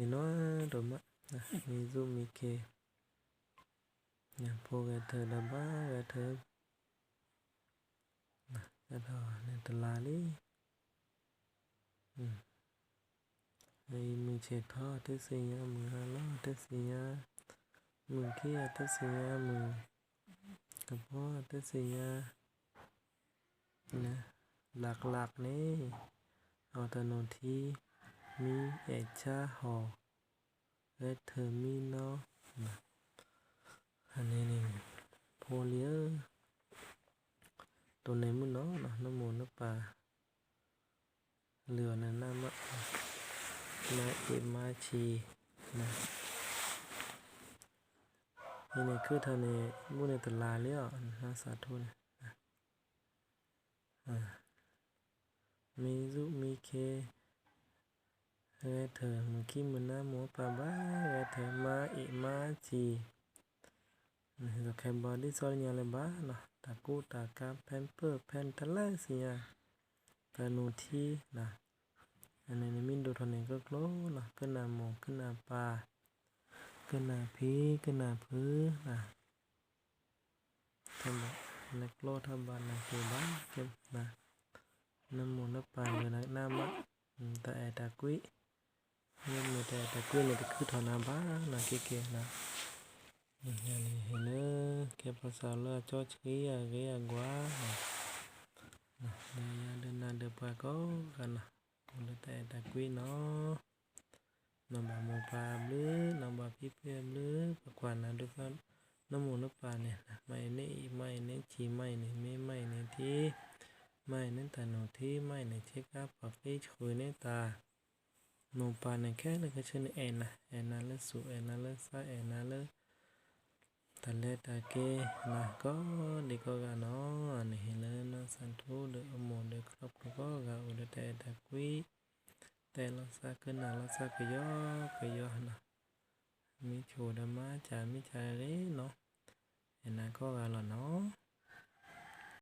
นี่เนาะดมะนะมีซูมมีเคอย่างพวกเธอดับ้าเธอนะกรเดอในตลาดนี้อืมไอ้มึงเช็ดท่อที่เสียมึงฮาล้อที่เสียมึงเคียที่เสียมึงกับพ่อที่เสียนะหลักๆนี่เอาแต่นนที มีเอเจอร์ฮอลและเทอร์มินอลอันนี้นี่โอเลียตัวไหนมือเนาะนะน้ำมูลน้ำปลาเหลือนั่นน้ำมะมาเอมาชีนะนี่นี่คือเธอในมือในตลาดเลี้ยวนะสาธุนะมีซุมีเค เฮ้เธอมึงคิดมันน้ำหมูปลาบ้าเฮ้เธอมาเอมาชีเราแค่บอดี้ซอยเนี่เลยบ้านะตากูตากาแพนเปอร์แพนทะเลเสียตานูทีนะอันนี้มินดูทอนเองก็โกลนะก็นาหมอก็นาปลาก็นาพีก็นาพื้นนะทำแบบนักโลทำบานนะคือบ้านเก็บนะน้ำมูน้ำปลาเลยนะน้ำมะแต่ตากุ้ย แต่แต่เพื่อนเนี่ยคือถอนน้ำบ้านะเก๋ๆนะนี่เห็นเนอแค่ภาษาละจอเชียเกียกว่าเดี๋ยวเดินนาเดินไปก็กันนะคนแต่แต่กุ้ยเนาะน้ำบาโมปาหรือน้ำบาพี่เพื่อนรือประกวานนะด้วยกันน้ำหมูน้ำปลาเนี่ยไม่เนี่ไม่เนี่ชีไม่เนี่ไม่ไม่นี่ที่ไม่เนี่ตาหนูที่ไม่เนี่เช็คครับปาบไปช่วยเนี่ตา ะเลตาเกนะก็ดีก็กะเนาะอันนี้เลยนะสันทุเดอโมเดครอบก็กะอุดแต่ตะกุยแต่ละสักขึ้นนะละสักก็ย่อก็ย่อนะมีโชดมาจามิจาเรเนาะเห็นนะก็กะละเนาะ